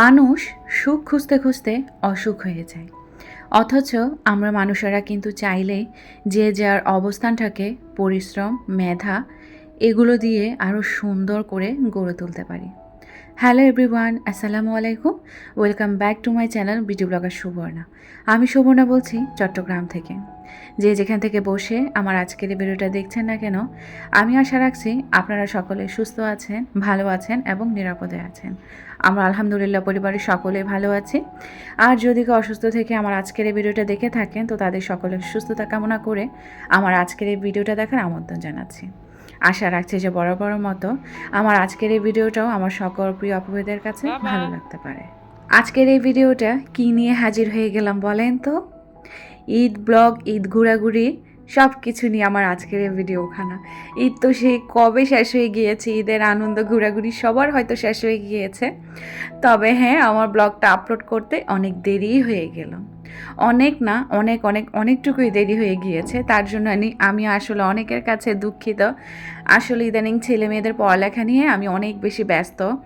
মানুষ সুখ খুঁজতে খুঁজতে অসুখ হয়ে যায়। অথচ আমরা মানুষেরা কিন্তু চাইলে যে যার অবস্থানটাকে, পরিশ্রম, মেধা, এগুলো দিয়ে আরও সুন্দর করে গড়ে তুলতে পারি। হ্যালো এভরিওয়ান, আসসালামু আলাইকুম। Welcome back to my channel BD blogger Suborna. আমি সুবর্ণা বলছি চট্টগ্রাম থেকে। যে যেখান থেকে বসে আমার আজকের এই ভিডিওটা দেখছেন না কেন, আমি আশা রাখছি আপনারা সকলে সুস্থ আছেন, ভালো আছেন এবং নিরাপদে আছেন। আমরা আলহামদুলিল্লাহ পরিবারের সকলে ভালো আছি। আর যদি কেউ অসুস্থ থেকে আমার আজকের এই ভিডিওটা দেখে থাকেন তো তাদের সকলের সুস্থতা কামনা করে আমার আজকের এই ভিডিওটা দেখার আমন্ত্রণ জানাচ্ছি। আশা রাখছি যে বড় বড় মতো আমার আজকের এই ভিডিওটাও আমার সকল প্রিয় অপবিদের কাছে ভালো লাগতে পারে। আজকের এই ভিডিওটা কি নিয়ে হাজির হয়ে গেলাম বলেন তো? ঈদ ব্লগ ঈদ ঘোরাঘুরি সব কিছু নিয়ে আমার আজকের এই ভিডিওখানা ঈদ তো সেই কবে শেষ হয়ে গিয়েছে? ঈদের আনন্দ, ঘোরাঘুরি সবার হয়তো শেষ হয়ে গিয়েছে। তবে হ্যাঁ আমার ব্লগটা আপলোড করতে অনেক দেরি হয়ে গেল। অনেক না, অনেক অনেক, অনেকটুকুই দেরি হয়ে গিয়েছে। তার জন্য আমি- আসলে অনেকের কাছে দুঃখিত। আসলে ইদানিং ছেলে মেয়েদের পড়ালেখা নিয়ে আমি অনেক বেশি ব্যস্ত।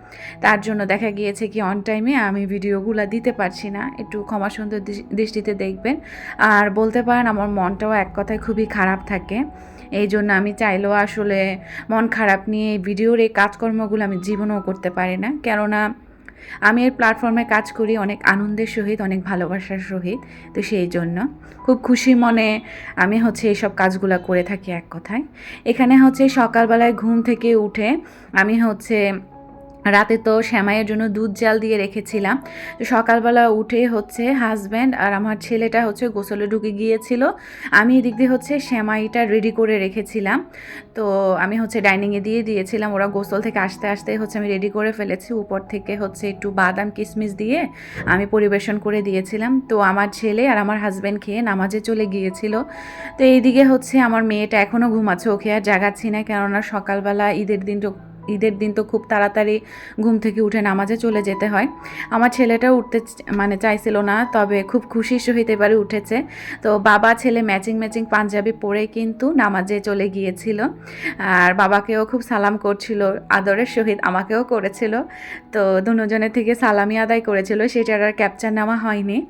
তার জন্য দেখা গিয়েছে কি অন টাইমে আমি ভিডিওগুলো দিতে পারছি না। একটু ক্ষমা সুন্দর দৃষ- দৃষ্টিতে দেখবেন। আর বলতে পারেন, আমার মনটাও এক কথায় খুবই খারাপ থাকে। এই জন্য আমি চাইলেও আসলে মন খারাপ নিয়ে ভিডিওর এই কাজকর্মগুলো আমি জীবনেও করতে পারি না। কেননা আমি এর প্ল্যাটফর্মে কাজ করি, অনেক আনন্দের সহিত, অনেক ভালোবাসার সহিত, তো সেই জন্য। খুব খুশি মনে আমি হচ্ছে এইসব কাজগুলো করে থাকি এক কথায়। এখানে হচ্ছে সকালবেলায় ঘুম থেকে উঠে আমি হচ্ছে রাতে তো শ্যামাইয়ের জন্য দুধ জাল দিয়ে রেখেছিলাম। তো সকালবেলা উঠে হচ্ছে হাজব্যান্ড আর আমার ছেলেটা হচ্ছে গোসলে ঢুকে গিয়েছিল। আমি এদিক দিয়ে হচ্ছে শ্যামাইটা রেডি করে রেখেছিলাম। তো আমি হচ্ছে ডাইনিংয়ে দিয়ে দিয়েছিলাম। ওরা গোসল থেকে আসতে আসতে হচ্ছে আমি রেডি করে ফেলেছি। উপর থেকে হচ্ছে একটু বাদাম কিশমিশ দিয়ে আমি পরিবেশন করে দিয়েছিলাম। তো আমার ছেলে আর আমার হাজব্যান্ড খেয়ে নামাজে চলে গিয়েছিল। তো এইদিকে হচ্ছে আমার মেয়েটা এখনও ঘুমাচ্ছে। ওকে আর জাগাচ্ছি না কেননা সকালবেলা ঈদের দিন তো ঈদের দিন তো খুব তাড়াতাড়ি ঘুম থেকে উঠে নামাজে চলে যেতে হয়। আমার ছেলেটা উঠতে মানে চাইছিল না, তবে খুব খুশির সহিত এবারে উঠেছে। তো বাবা, ছেলে ম্যাচিং ম্যাচিং পাঞ্জাবি পরে কিন্তু নামাজে চলে গিয়েছিল। আর বাবাকেও খুব সালাম করছিল, আদরের সহিত আমাকেও করেছিল। তো দুজনের থেকে সালামি আদায় করেছিল, সেটার আর ক্যাপচার নেওয়া হয়নি।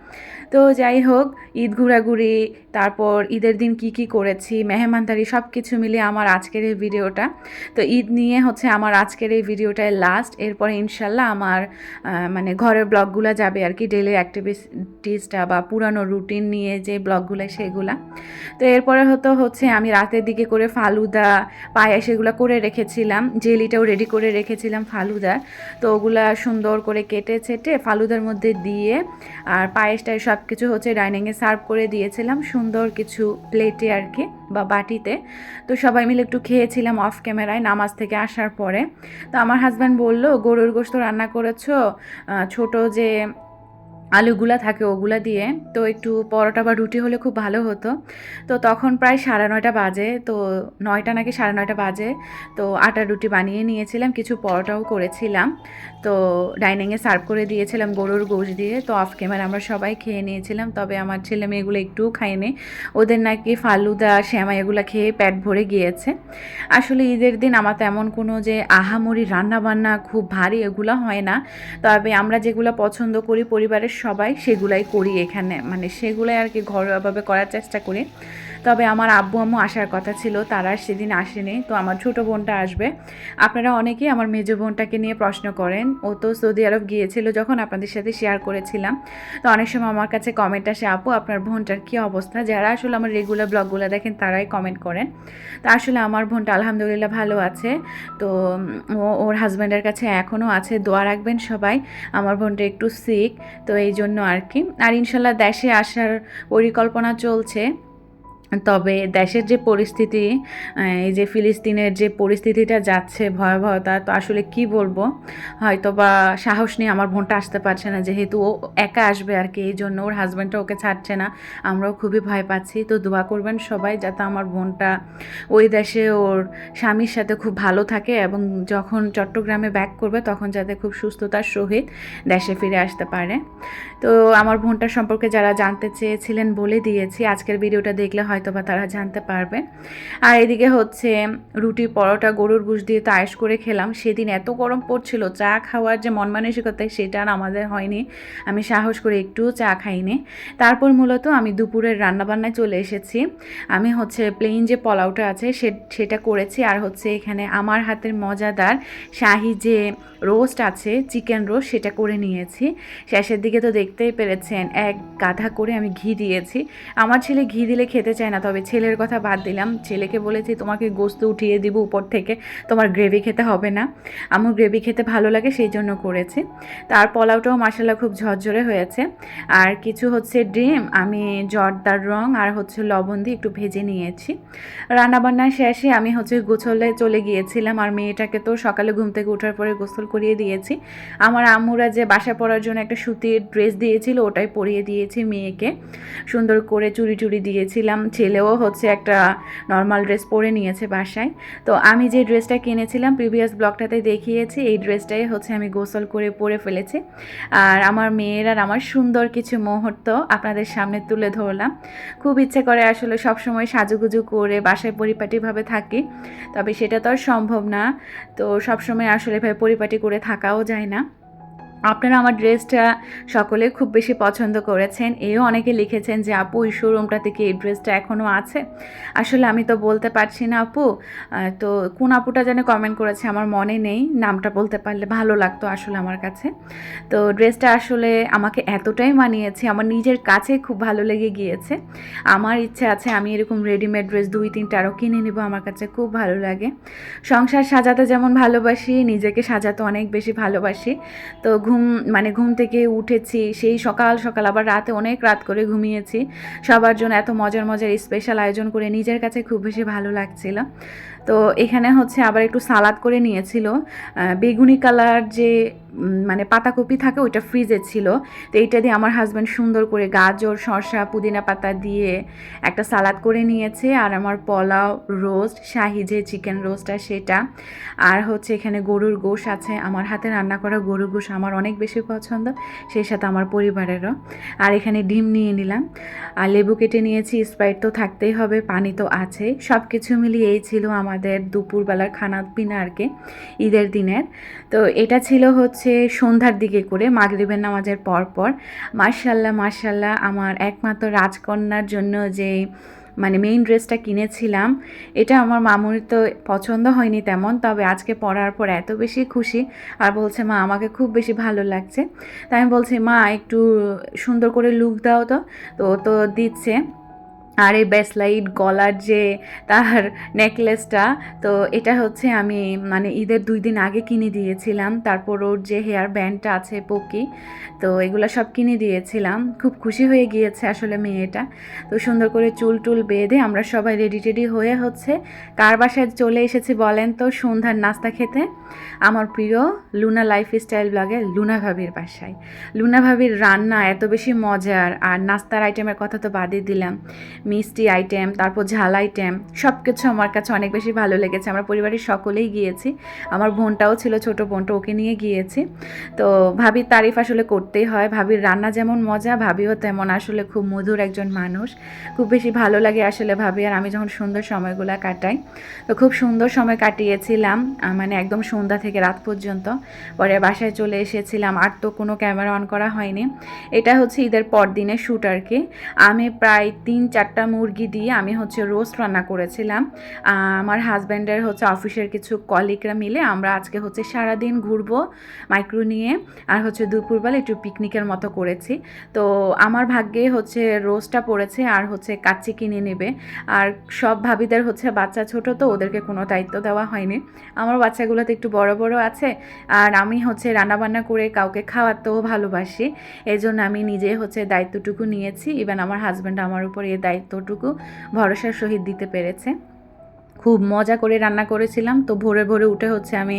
তো যাই হোক, ঈদ ঘোরাঘুরি, তারপর ঈদের দিন কি কি করেছি, মেহমানদারি সব কিছু মিলিয়ে আমার আজকের এই ভিডিওটা। তো ঈদ নিয়ে হচ্ছে আমার আজকের এই ভিডিওটাই লাস্ট এরপরে ইনশাল্লাহ আমার মানে ঘরের ব্লগগুলো যাবে আর কি ডেলি অ্যাক্টিভিটিসটা বা পুরানো রুটিন নিয়ে যে ব্লগগুলো সেগুলা। তো এরপরে হতো হচ্ছে আমি রাতের দিকে করে ফালুদা পায়েস এগুলো করে রেখেছিলাম, জেলিটাও রেডি করে রেখেছিলাম ফালুদার তো ওগুলা সুন্দর করে কেটে ছেটে ফালুদার মধ্যে দিয়ে আর পায়েসটায় সব কিছু হচ্ছে ডাইনিংয়ে সার্ভ করে দিয়েছিলাম সুন্দর কিছু প্লেটে আর কি, বা বাটিতে। তো সবাই মিলে একটু খেয়েছিলাম অফ ক্যামেরায় নামাজ থেকে আসার পরে। তো আমার হাজব্যান্ড বলল, গরুর গোস্ত রান্না করেছ? ছোট যে আলুগুলা থাকে ওগুলা দিয়ে, তো একটু পরোটা বা রুটি হলে খুব ভালো হতো। তো তখন প্রায় সাড়ে নয়টা বাজে, তো নয়টা নাকি সাড়ে নয়টা বাজে, তো আটা রুটি বানিয়ে নিয়েছিলাম, কিছু পরোটাও করেছিলাম। তো ডাইনিংয়ে সার্ভ করে দিয়েছিলাম গরুর গোশ দিয়ে, তো অফ ক্যামেরা আমরা সবাই খেয়ে নিয়েছিলাম, তবে আমার ছেলে মেয়েগুলো একটুও খায়নি। ওদের নাকি ফালুদা, শ্যামা এগুলো খেয়ে পেট ভরে গিয়েছে। আসলে ঈদের দিন আমার তেমন কোনো যে আহামরি রান্না বান্না খুব ভারী এগুলো হয় না। তবে আমরা যেগুলো পছন্দ করি পরিবারের সবাই সেগুলাই করি এখানে। মানে সেগুলাই আর কি ঘরোয়াভাবে করার চেষ্টা করি। তবে আমার আব্বু আম্মু আসার কথা ছিল, তারা সেদিন আসেনি। তো আমার ছোট বোনটা আসবে। আপনারা অনেকেই আমার মেজ বোনটাকে নিয়ে প্রশ্ন করেন। ও তো সৌদি আরব গিয়েছিল যখন আপনাদের সাথে শেয়ার করেছিলাম। তো অনেক সময় আমার কাছে কমেন্ট আসে, আপু, আপনার বোনটার কী অবস্থা? যারা আসলে আমার রেগুলার ব্লগগুলো দেখেন, তারাই কমেন্ট করেন। তো আসলে আমার বোনটা আলহামদুলিল্লাহ ভালো আছে। তো ওর হাজব্যান্ডের কাছে এখনও আছে। দোয়া রাখবেন সবাই। আমার বোনটা একটু সিক তো এই জন্য আর কি। আর ইনশাল্লাহ দেশে আসার পরিকল্পনা চলছে। তবে দেশের যে পরিস্থিতি এই যে ফিলিস্তিনের যে পরিস্থিতিটা যাচ্ছে ভয়াবহতা, তো আসলে কি বলব? হয়তো বা সাহস নিয়ে আমার বোনটা আসতে পারছে না, যেহেতু ও একা আসবে আর কি, এই জন্য ওর হাজব্যান্ডটা ওকে ছাড়ছে না। আমরাও খুবই ভয় পাচ্ছি, তো দোয়া করবেন সবাই যাতে আমার বোনটা ওই দেশে ওর স্বামীর সাথে খুব ভালো থাকে এবং যখন চট্টগ্রামে ব্যাক করবে, তখন যাতে খুব সুস্থতার সহিত দেশে ফিরে আসতে পারে। তো আমার বোনটার সম্পর্কে যারা জানতে চেয়েছিলেন বলে দিয়েছি, আজকের ভিডিওটা দেখলে হয়তো হয়তো বা তারা জানতে পারবে আর এদিকে হচ্ছে রুটি পরোটা, গরুর গুশ দিয়ে তো আয়েস করে খেলাম। সেদিন এত গরম পড়ছিল, চা খাওয়ার যে মন মানসিকতা সেটা আর আমাদের হয়নি। আমি সাহস করে একটুও চা খাইনি। তারপর মূলত আমি দুপুরের রান্নাবান্নায় চলে এসেছি। আমি হচ্ছে প্লেন যে পোলাওটা আছে সেটা করেছি। আর হচ্ছে এখানে আমার হাতের মজাদার শাহি যে রোস্ট আছে চিকেন রোস্ট সেটা করে নিয়েছি। শেষের দিকে তো দেখতেই পেরেছেন, এক গাধা করে আমি ঘি দিয়েছি। আমার ছেলে ঘি দিলে খেতে চায় তবে ছেলের কথা বাদ দিলাম। ছেলেকে বলেছি, তোমাকে গোস্ত উঠিয়ে দিব উপর থেকে, তোমার গ্রেভি খেতে হবে না। আমার গ্রেভি খেতে ভালো লাগে, সেই জন্য করেছি। তার পোলাওটাও মশলা খুব ঝরঝরে হয়েছে। আর কিছু হচ্ছে ডিম, আমি জর্দার রং আর হচ্ছে লবণ দিয়ে একটু ভেজে নিয়েছি। রান্নাবান্না শেষে আমি হচ্ছে গোছলে চলে গিয়েছিলাম আর মেয়েটাকে তো সকালে ঘুম থেকে ওঠার পরে গোসল করিয়ে দিয়েছি। আমার আম্মুরা যে বাসা পরার জন্য একটা সুতির ড্রেস দিয়েছিল, ওটাই পরিয়ে দিয়েছি মেয়েকে। সুন্দর করে চুরি চুড়ি দিয়েছিলাম ছেলেও হচ্ছে একটা নর্মাল ড্রেস পরে নিয়েছে বাসায়। তো আমি যে ড্রেসটা কিনেছিলাম প্রিভিয়াস ব্লগটাতে দেখিয়েছি, এই ড্রেসটাই হচ্ছে আমি গোসল করে পরে ফেলেছি। আর আমার মেয়ের আর আমার সুন্দর কিছু মুহূর্ত আপনাদের সামনে তুলে ধরলাম। খুব ইচ্ছে করে আসলে সবসময় সাজুগুজু করে বাসায় পরিপাটিভাবে থাকি, তবে সেটা তো আর সম্ভব না। তো সবসময় আসলে ভাই পরিপাটি করে থাকাও যায় না। আপনারা আমার ড্রেসটা সকলে খুব বেশি পছন্দ করেছেন। এও অনেকে লিখেছেন যে, আপু, এই শোরুমটা থেকে এই ড্রেসটা এখনও আছে? আসলে আমি তো বলতে পারছি না, আপু। তো কোন আপুটা যেন কমেন্ট করেছে আমার মনে নেই। নামটা বলতে পারলে ভালো লাগতো আসলে আমার কাছে। তো ড্রেসটা আসলে আমাকে এতটাই মানিয়েছে, আমার নিজের কাছে খুব ভালো লেগে গিয়েছে। আমার ইচ্ছে আছে আমি এরকম রেডিমেড ড্রেস দুই তিনটা আরও কিনে নেব, আমার কাছে খুব ভালো লাগে। সংসার সাজাতে যেমন ভালোবাসি, নিজেকে সাজাতে অনেক বেশি ভালোবাসি। তো ঘুম মানে ঘুম থেকে উঠেছি, সেই সকাল সকাল আবার রাতে অনেক রাত করে ঘুমিয়েছি। সবার জন্য এত মজার মজার স্পেশাল আয়োজন করে নিজের কাছে খুব বেশি ভালো লাগছিল। তো এখানে হচ্ছে আবার একটু সালাদ করে নিয়েছিল। বেগুনি কালার যে মানে পাতাকপি থাকে ওইটা ফ্রিজে ছিল। তো এইটা দিয়ে আমার হাজব্যান্ড সুন্দর করে গাজর শসা পুদিনা পাতা দিয়ে একটা সালাদ করে নিয়েছে। আর আমার পোলাও রোস্ট শাহি যে চিকেন রোস্টটা সেটা। আর হচ্ছে এখানে গরুর গোশ আছে। আমার হাতে রান্না করা গরুর গোশ আমার অনেক বেশি পছন্দ, সেই সাথে আমার পরিবারেরও। আর এখানে ডিম নিয়ে নিলাম। আর লেবু কেটে নিয়েছি স্প্রাইট তো থাকতেই হবে, পানি তো আছে সব কিছু মিলিয়ে এই ছিল আমাদের দুপুরবেলার খানা পিনা আর কি, ঈদের দিনের। তো এটা ছিল হচ্ছে সন্ধ্যার দিকে করে, মাগরিবের নামাজের পর পর মার্শাল্লাহ মার্শাল্লাহ আমার একমাত্র রাজকন্যার জন্য যে মানে মেইন ড্রেসটা কিনেছিলাম, এটা আমার মামুর তো পছন্দ হয়নি তেমন, তবে আজকে পরার পর এত বেশি খুশি। আর বলছে, মা, আমাকে খুব বেশি ভালো লাগছে। তাই আমি বলছি, মা, একটু সুন্দর করে লুক দাও তো। তো তো দিচ্ছে। আর এই ব্যাসলাইট গলার যে তার নেকলেসটা তো এটা হচ্ছে আমি মানে ঈদের দুই দিন আগে কিনে দিয়েছিলাম। তারপর ওর যে হেয়ার ব্যান্ডটা আছে পকি তো এগুলো সব কিনে দিয়েছিলাম। খুব খুশি হয়ে গিয়েছে আসলে মেয়েটা। তো সুন্দর করে চুল টুল বেঁধে আমরা সবাই রেডি টেডি হয়ে হচ্ছে। কার বাসায় চলে এসেছি বলেন তো, সন্ধ্যার নাস্তা খেতে? আমার প্রিয় লুনা লাইফ স্টাইল ব্লগে লুনা ভাবির বাসায়। লুনা ভাবির রান্না এত বেশি মজার, আর নাস্তার আইটেমের কথা তো বাদই দিলাম। মিষ্টি আইটেম তারপর ঝাল আইটেম সব কিছু আমার কাছে অনেক বেশি ভালো লেগেছে। আমরা পরিবারের সকলেই গিয়েছি। আমার বোনটাও ছিল ছোট বোনটা ওকে নিয়ে গিয়েছি। তো ভাবির তারিফ আসলে করতেই হয়। ভাবির রান্না যেমন মজা, ভাবিও তেমন আসলে খুব মধুর একজন মানুষ। খুব বেশি ভালো লাগে আসলে ভাবি। আর আমি যখন সুন্দর সময়গুলো কাটাই, তো খুব সুন্দর সময় কাটিয়েছিলাম মানে একদম সন্ধ্যা থেকে রাত পর্যন্ত। পরে বাসায় চলে এসেছিলাম। আর তো কোনো ক্যামেরা অন করা হয়নি। এটা হচ্ছে ঈদের পর দিনের শ্যুট আর কি। আমি প্রায় তিন চারটা মুরগি দিয়ে আমি হচ্ছে রোস্ট রান্না করেছিলাম। আমার হাজব্যান্ডের হচ্ছে অফিসের কিছু কলিগরা মিলে আমরা আজকে হচ্ছে সারাদিন ঘুরবো মাইক্রো নিয়ে আর হচ্ছে দুপুরবেলা একটু পিকনিকের মতো করেছি। তো আমার ভাগ্যে হচ্ছে রোস্টটা পড়েছে আর হচ্ছে কাচ্চি কিনে নেবে। আর সব ভাবিদের হচ্ছে বাচ্চা ছোট তো ওদেরকে কোনো দায়িত্ব দেওয়া হয়নি। আমার বাচ্চাগুলো তো একটু বড় বড় আছে আর আমি হচ্ছে রান্নাবান্না করে কাউকে খাওয়াতেও ভালোবাসি। এই জন্য আমি নিজে হচ্ছে দায়িত্বটুকু নিয়েছি। ইভেন আমার হাজব্যান্ড আমার উপর এই দায়িত্বটুকু ভরসার সহিত দিতে পেরেছে। খুব মজা করে রান্না করেছিলাম, তো ভোরে ভোরে উঠে হচ্ছে আমি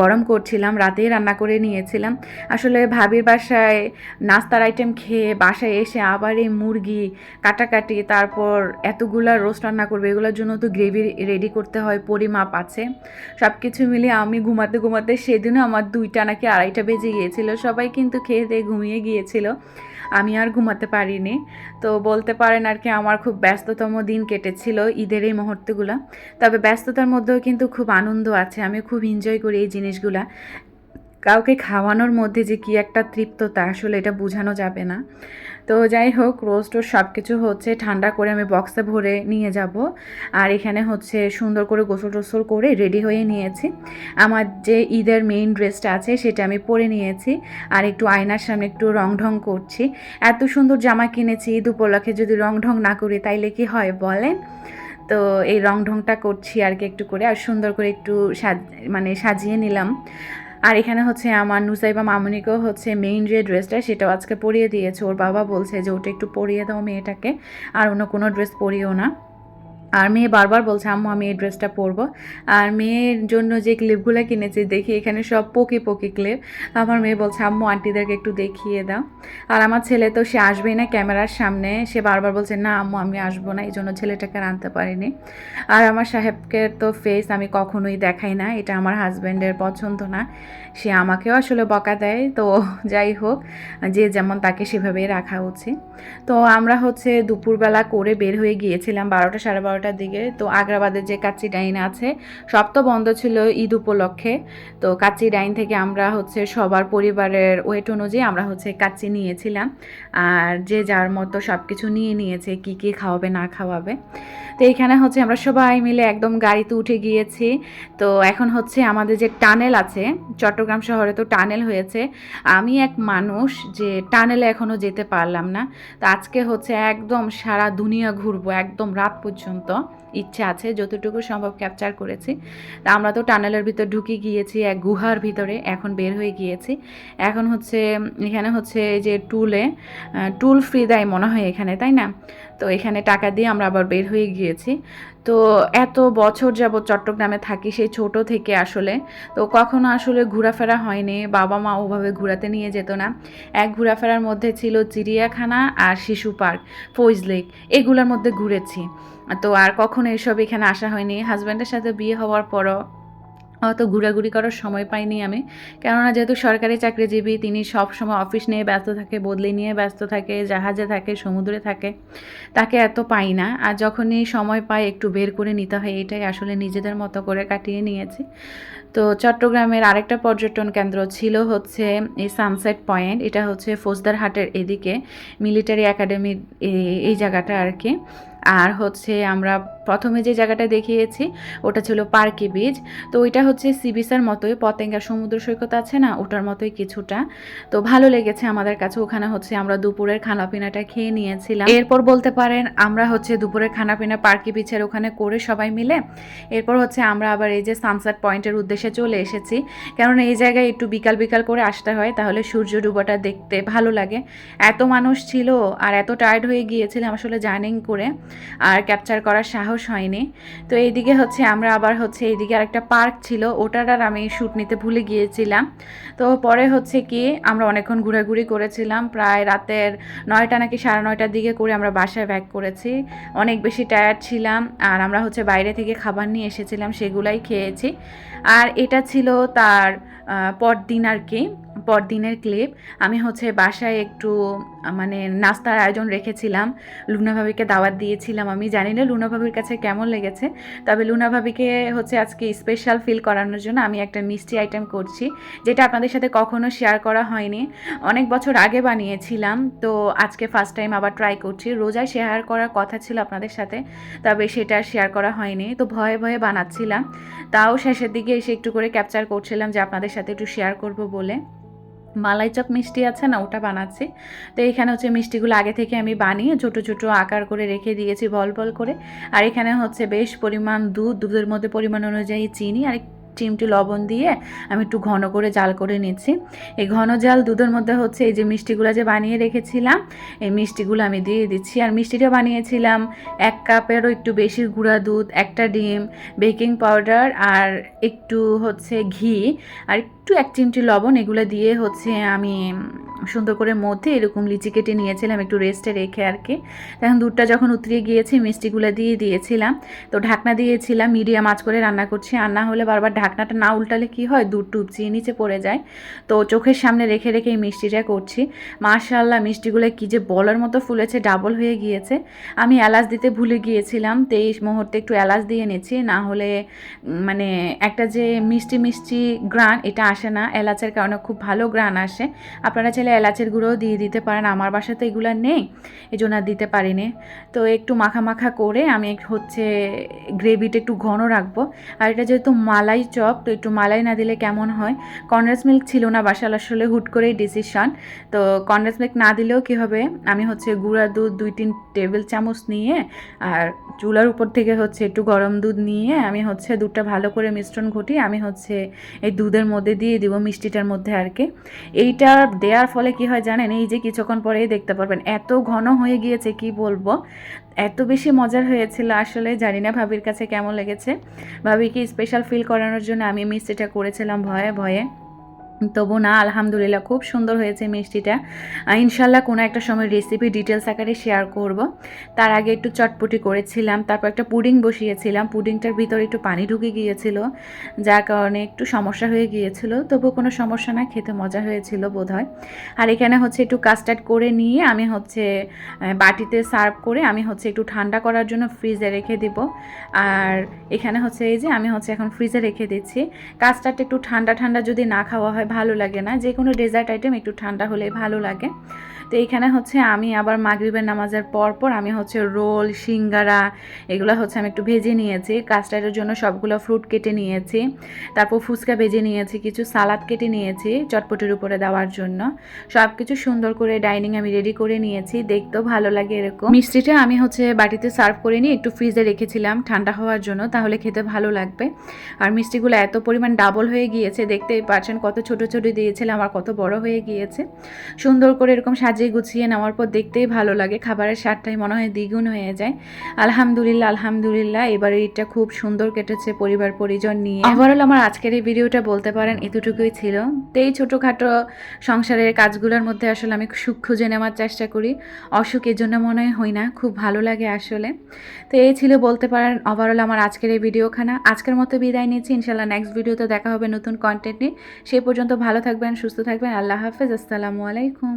গরম করছিলাম, রাতেই রান্না করে নিয়েছিলাম। আসলে ভাবির বাসায় নাস্তার আইটেম খেয়ে বাসায় এসে আবার এই মুরগি কাটাকাটি, তারপর এতগুলা রোস্ট রান্না করবে, এগুলোর জন্য তো গ্রেভি রেডি করতে হয়, পরিমাপ আছে। সব কিছু মিলিয়ে আমি ঘুমাতে ঘুমাতে সেদিনও আমার দুইটা নাকি আড়াইটা বেজে গিয়েছিল, সবাই কিন্তু খেয়ে দিয়ে ঘুমিয়ে গিয়েছিল। আমি আর ঘুমাতে পারিনি। তো বলতে পারেন আর কি আমার খুব ব্যস্ততম দিন কেটেছিল ঈদের এই মুহূর্তগুলো। তবে ব্যস্ততার মধ্যেও কিন্তু খুব আনন্দ আছে। আমি খুব এনজয় করি এই জিনিসগুলা। কাউকে খাওয়ানোর মধ্যে যে কী একটা তৃপ্ততা আসলে এটা বোঝানো যাবে না। তো যাই হোক, রোস্ট টোস্ট সব কিছু হচ্ছে ঠান্ডা করে আমি বক্সে ভরে নিয়ে যাব। আর এখানে হচ্ছে সুন্দর করে গোসল টোসল করে রেডি হয়ে নিয়েছি। আমার যে ঈদের মেইন ড্রেসটা আছে সেটা আমি পরে নিয়েছি। আর একটু আয়নার সামনে একটু রং ঢং করছি। এত সুন্দর জামা কিনেছি, ঈদ উপলক্ষে যদি রং ঢং না করি তাইলে কি হয় বলেন? তো এই রং ঢংটা করছি আর কি একটু করে। আর সুন্দর করে একটু সাজ মানে সাজিয়ে নিলাম। আর এখানে হচ্ছে আমার নুসাইবা মামুনিকেও হচ্ছে মেইন যে ড্রেসটা সেটাও আজকে পরিয়ে দিয়েছে। ওর বাবা বলছে যে, ওটা একটু পরিয়ে দাও মেয়েটাকে। আর অন্য কোনো ড্রেস পরিও না। আর মেয়ে বারবার বলছে, আম্মু, আমি এই ড্রেসটা পরবো। আর মেয়ের জন্য যে ক্লিপগুলো কিনেছি, দেখি এখানে সব পকি পকি ক্লিপ। আমার মেয়ে বলছে, আম্মু, আন্টিদেরকে একটু দেখিয়ে দাও। আর আমার ছেলে তো, সে আসবেই না ক্যামেরার সামনে। সে বারবার বলছে, না, আম্মু, আমি আসব না। এই জন্য ছেলেটাকে আনতে পারিনি। আর আমার সাহেবকে তো ফেস আমি কখনোই দেখাই না। এটা আমার হাজব্যান্ডের পছন্দ না। সে আমাকেও আসলে বকা দেয়। তো যাই হোক, যে যেমন তাকে সেভাবেই রাখা উচিত। তো আমরা হচ্ছে দুপুরবেলা করে বের হয়ে গিয়েছিলাম বারোটা, সাড়ে বারোটার দিকে। তো আগ্রাবাদের যে কাচ্চি ডাইন আছে, সব তো বন্ধ ছিল ঈদ উপলক্ষে। তো কাচ্চি ডাইন থেকে আমরা হচ্ছে সবার পরিবারের ওয়েট অনুযায়ী আমরা হচ্ছে কাচ্চি নিয়েছিলাম। আর যে যার মতো সব কিছু নিয়ে নিয়েছে, কি কি খাওয়াবে, না খাওয়াবে। তো এইখানে হচ্ছে আমরা সবাই মিলে একদম গাড়িতে উঠে গিয়েছি। তো এখন হচ্ছে আমাদের যে টানেল আছে, চট্টগ্রাম শহরে তো টানেল হয়েছে। আমি এক মানুষ যে টানেলে এখনও যেতে পারলাম না। তো আজকে হচ্ছে একদম সারা দুনিয়া ঘুরবো, একদম রাত পর্যন্ত। 거죠. ইচ্ছা আছে, যতটুকু সম্ভব ক্যাপচার করেছি। তা আমরা তো টানেলের ভিতর ঢুকে গিয়েছি, এক গুহার ভিতরে এখন বের হয়ে গিয়েছি। এখন হচ্ছে, এখানে হচ্ছে যে টুলে টুল ফ্রি দেয় মনে হয় এখানে, তাই না? তো এখানে টাকা দিয়ে আমরা আবার বের হয়ে গিয়েছি। তো এত বছর যাবৎ চট্টগ্রামে থাকি সেই ছোট থেকে আসলে। তো কখনো আসলে ঘোরাফেরা হয়নি, বাবা মা ওভাবে ঘোরাতে নিয়ে যেত না। এক ঘোরাফেরার মধ্যে ছিল চিড়িয়াখানা আর শিশু পার্ক, ফৌজ লেক, এগুলোর মধ্যে ঘুরেছি। তো আর কখনো এসব এখানে আসা হয়নি। হাজব্যান্ডের সাথে বিয়ে হওয়ার পরও অত ঘোরাঘুরি করার সময় পাইনি আমি। কেননা যেহেতু সরকারি চাকরিজীবী, তিনি সব সময় অফিস নিয়ে ব্যস্ত থাকে, বদলি নিয়ে ব্যস্ত থাকে, জাহাজে থাকে, সমুদ্রে থাকে। তাকে এত পাই না। আর যখনই সময় পাই, একটু বের করে নিতে হয়। এটাই আসলে নিজেদের মতো করে কাটিয়ে নিয়েছি। তো চট্টগ্রামের আরেকটা পর্যটন কেন্দ্র ছিল হচ্ছে এই সানসেট পয়েন্ট এটা হচ্ছে ফৌজদারহাটের এদিকে মিলিটারি একাডেমির এই জায়গাটা আর কি। আর হচ্ছে আমরা প্রথমে যে জায়গাটা দেখিয়েছি, ওটা ছিল পার্কি বিচ। তো ওইটা হচ্ছে সি বিচের মতোই, পতেঙ্গা সমুদ্র সৈকত আছে না, ওটার মতোই কিছুটা। তো ভালো লেগেছে আমাদের কাছে, ওখানে হচ্ছে আমরা দুপুরের খানাপিনাটা খেয়ে নিয়েছিলাম। এরপর বলতে পারেন, আমরা হচ্ছে দুপুরের খানাপিনা পার্কি বিচের ওখানে করে সবাই মিলে, এরপর হচ্ছে আমরা আবার এই যে সানসেট পয়েন্টের উদ্দেশ্যে চলে এসেছি। কেননা এই জায়গায় একটু বিকাল বিকাল করে আসতে হয়, তাহলে সূর্য ডুবাটা দেখতে ভালো লাগে। এত মানুষ ছিল আর এত টায়ার্ড হয়ে গিয়েছিলাম আসলে জার্নিং করে। আর ক্যাপচার করার সাহস হয়নি। তো এইদিকে হচ্ছে আমরা আবার হচ্ছে এইদিকে আর একটা পার্ক ছিল, ওটার আর আমি শ্যুট নিতে ভুলে গিয়েছিলাম। তো পরে হচ্ছে কি আমরা অনেকক্ষণ ঘোরাঘুরি করেছিলাম, প্রায় রাতের নয়টা নাকি সাড়ে নয়টার দিকে করে আমরা বাসায় ব্যাক করেছি। অনেক বেশি টায়ার্ড ছিলাম আর আমরা হচ্ছে বাইরে থেকে খাবার নিয়ে এসেছিলাম, সেগুলাই খেয়েছি। আর এটা ছিল তার পরদিন আর কি, পরদিনের ক্লিপ আমি হচ্ছে বাসায় একটু মানে নাস্তার আয়োজন রেখেছিলাম। লুনা ভাবিকে দাওয়াত দিয়েছিলাম আমি জানি না লুনা ভাবির কাছে কেমন লেগেছে, তবে লুনা ভাবিকে হচ্ছে আজকে স্পেশাল ফিল করানোর জন্য আমি একটা মিষ্টি আইটেম করছি, যেটা আপনাদের সাথে কখনো শেয়ার করা হয়নি। অনেক বছর আগে বানিয়েছিলাম, তো আজকে ফার্স্ট টাইম আবার ট্রাই করছি। রোজায় শেয়ার করার কথা ছিল আপনাদের সাথে, তবে সেটা শেয়ার করা হয়নি, তো ভয়ে ভয়ে বানাচ্ছিলাম। তাও শেষের দিকে এসে একটু করে ক্যাপচার করছিলাম যে আপনাদের সাথে একটু শেয়ার করব বলে। মালাই চপ মিষ্টি আছে না, ওটা বানাচ্ছি। তো এখানে হচ্ছে মিষ্টিগুলো আগে থেকে আমি বানিয়ে ছোটো ছোটো আকার করে রেখে দিয়েছি, বল বল করে। আর এখানে হচ্ছে বেশ পরিমাণ দুধ, দুধের মধ্যে পরিমাণ অনুযায়ী চিনি আর চিমটি লবণ দিয়ে আমি একটু ঘন করে জাল করে নিচ্ছি। এই ঘন জাল দুধের মধ্যে হচ্ছে এই যে মিষ্টিগুলো যে বানিয়ে রেখেছিলাম, এই মিষ্টিগুলো আমি দিয়ে দিচ্ছি। আর মিষ্টিটা বানিয়েছিলাম এক কাপেরও একটু বেশি গুঁড়া দুধ, একটা ডিম, বেকিং পাউডার আর একটু হচ্ছে ঘি আর একটু এক চিমটি লবণ এগুলো দিয়ে হচ্ছে আমি সুন্দর করে মধ্যে এরকম লিচি কেটে নিয়েছিলাম, একটু রেস্টে রেখে আর কি। তখন দুধটা যখন উতরিয়ে গিয়েছে, মিষ্টিগুলো দিয়ে দিয়েছিলাম। তো ঢাকনা দিয়েছিলাম, মিডিয়াম আঁচ করে রান্না করছি। আর না হলে বারবার ঢাকনাটা না উল্টালে কি হয়? দুধ টুপচিয়ে নিচে পড়ে যায়। তো চোখের সামনে রেখে রেখে এই মিষ্টিটা করছি। মাশাল্লাহ মিষ্টিগুলো কি যে বলার মতো ফুলেছে ডাবল হয়ে গিয়েছে। আমি এলাচ দিতে ভুলে গিয়েছিলাম তেইশ মুহূর্তে একটু এলাচ দিয়ে নিচ্ছি। না হলে মানে একটা যে মিষ্টি মিষ্টি গ্রান, এটা আসে না, এলাচের কারণে খুব ভালো গ্রান আসে। আপনারা চাইলে এলাচের গুঁড়োও দিয়ে দিতে পারেন, আমার বাসায় তো এগুলো নেই এই জন্য আর দিতে পারিনি। তো একটু মাখা মাখা করে আমি হচ্ছে গ্রেভিটা একটু ঘন রাখব। আর এটা যেহেতু মালাই চপ, তো একটু মালাই না দিলে কেমন হয়? কনডেন্স মিল্ক ছিল না বাসাল আসলে হুট করেই ডিসিশন। তো কনডেন্স মিল্ক না দিলেও কী হবে? আমি হচ্ছে গুঁড়া দুধ, দুই তিন টেবিল চামচ নিয়ে, আর চুলার উপর থেকে হচ্ছে একটু গরম দুধ নিয়ে, আমি হচ্ছে দুধটা ভালো করে মিশ্রণ ঘটিয়ে, আমি হচ্ছে এই দুধের মধ্যে দিয়ে দিব মিষ্টিটার মধ্যে আর কি। এইটা দেওয়ার ফলে কি হয় জানেন? এই যে কিছুক্ষণ পরেই দেখতে পারবেন, এত ঘন হয়ে গিয়েছে, কি বলব? এত বেশি মজার হয়েছিল, আসলে জানি না ভাবির কাছে কেমন লেগেছে। ভাবিকে স্পেশাল ফিল করানোর জন্য আমি মিষ্টিটা করেছিলাম ভয়ে ভয়ে। তবু না, আলহামদুলিল্লাহ, খুব সুন্দর হয়েছে মিষ্টিটা। ইনশাল্লাহ কোনো একটা সময় রেসিপি ডিটেলস আকারে শেয়ার করব। তার আগে একটু চটপটি করেছিলাম, তারপর একটা পুডিং বসিয়েছিলাম। পুডিংটার ভিতরে একটু পানি ঢুকে গিয়েছিল, যার কারণে একটু সমস্যা হয়ে গিয়েছিল। তবু কোনো সমস্যা না, খেতে মজা হয়েছিল বোধ হয় আর এখানে হচ্ছে একটু কাস্টার্ড করে নিয়ে আমি হচ্ছে বাটিতে সার্ভ করে আমি হচ্ছে একটু ঠান্ডা করার জন্য ফ্রিজে রেখে দিব। আর এখানে হচ্ছে এই যে আমি হচ্ছে এখন ফ্রিজে রেখে দিচ্ছি। কাস্টার্ড একটু ঠান্ডা ঠান্ডা যদি না খাওয়া হয় ভালো লাগে না। যে কোনো ডেজার্ট আইটেম একটু ঠান্ডা হলে ভালো লাগে। তো এইখানে হচ্ছে আমি আবার মাগরিবের নামাজের পর পর আমি হচ্ছে রোল, সিঙ্গারা এগুলো হচ্ছে আমি একটু ভেজে নিয়েছি। কাস্টার্ডের জন্য সবগুলো ফ্রুট কেটে নিয়েছি। তারপর ফুচকা ভেজে নিয়েছি, কিছু সালাদ কেটে নিয়েছি চটপটির উপরে দেওয়ার জন্য। সব কিছু সুন্দর করে ডাইনিং আমি রেডি করে নিয়েছি। দেখতেও ভালো লাগে এরকম। মিষ্টিটা আমি হচ্ছে বাটিতে সার্ভ করে নিয়ে একটু ফ্রিজে রেখেছিলাম ঠান্ডা হওয়ার জন্য, তাহলে খেতে ভালো লাগবে। আর মিষ্টিগুলো এত পরিমাণ ডাবল হয়ে গিয়েছে, দেখতেই পাচ্ছেন কত ছোট ছোট দিয়েছিলাম আর কত বড় হয়ে গিয়েছে। সুন্দর করে এরকম সাজিয়ে গুছিয়ে নেওয়ার পর দেখতেই ভালো লাগে। খাবারের স্বাদটাই মনে হয় দ্বিগুণ হয়ে যায়। আলহামদুলিল্লাহ আলহামদুলিল্লাহ। এবার এইটা খুব সুন্দর কেটেছে পরিবার, পরিজন নিয়ে। ওভারঅল আমার আজকের এই ভিডিওটা বলতে পারেন এতটুকুই ছিল। তো এই ছোটোখাটো সংসারের কাজগুলোর মধ্যে আসলে আমি সুখ খুঁজে নেওয়ার চেষ্টা করি। অসুখ এর জন্য মনে হয় না, খুব ভালো লাগে আসলে। তো এই ছিল বলতে পারেন ওভারঅল আমার আজকের এই ভিডিওখানা। আজকের মতো বিদায় নিচ্ছি। ইনশাল্লাহ নেক্সট ভিডিওতে দেখা হবে নতুন কন্টেন্ট নিয়ে। সেই পর্যন্ত ভালো থাকবেন, সুস্থ থাকবেন। আল্লাহ হাফেজ। আসসালামু আলাইকুম।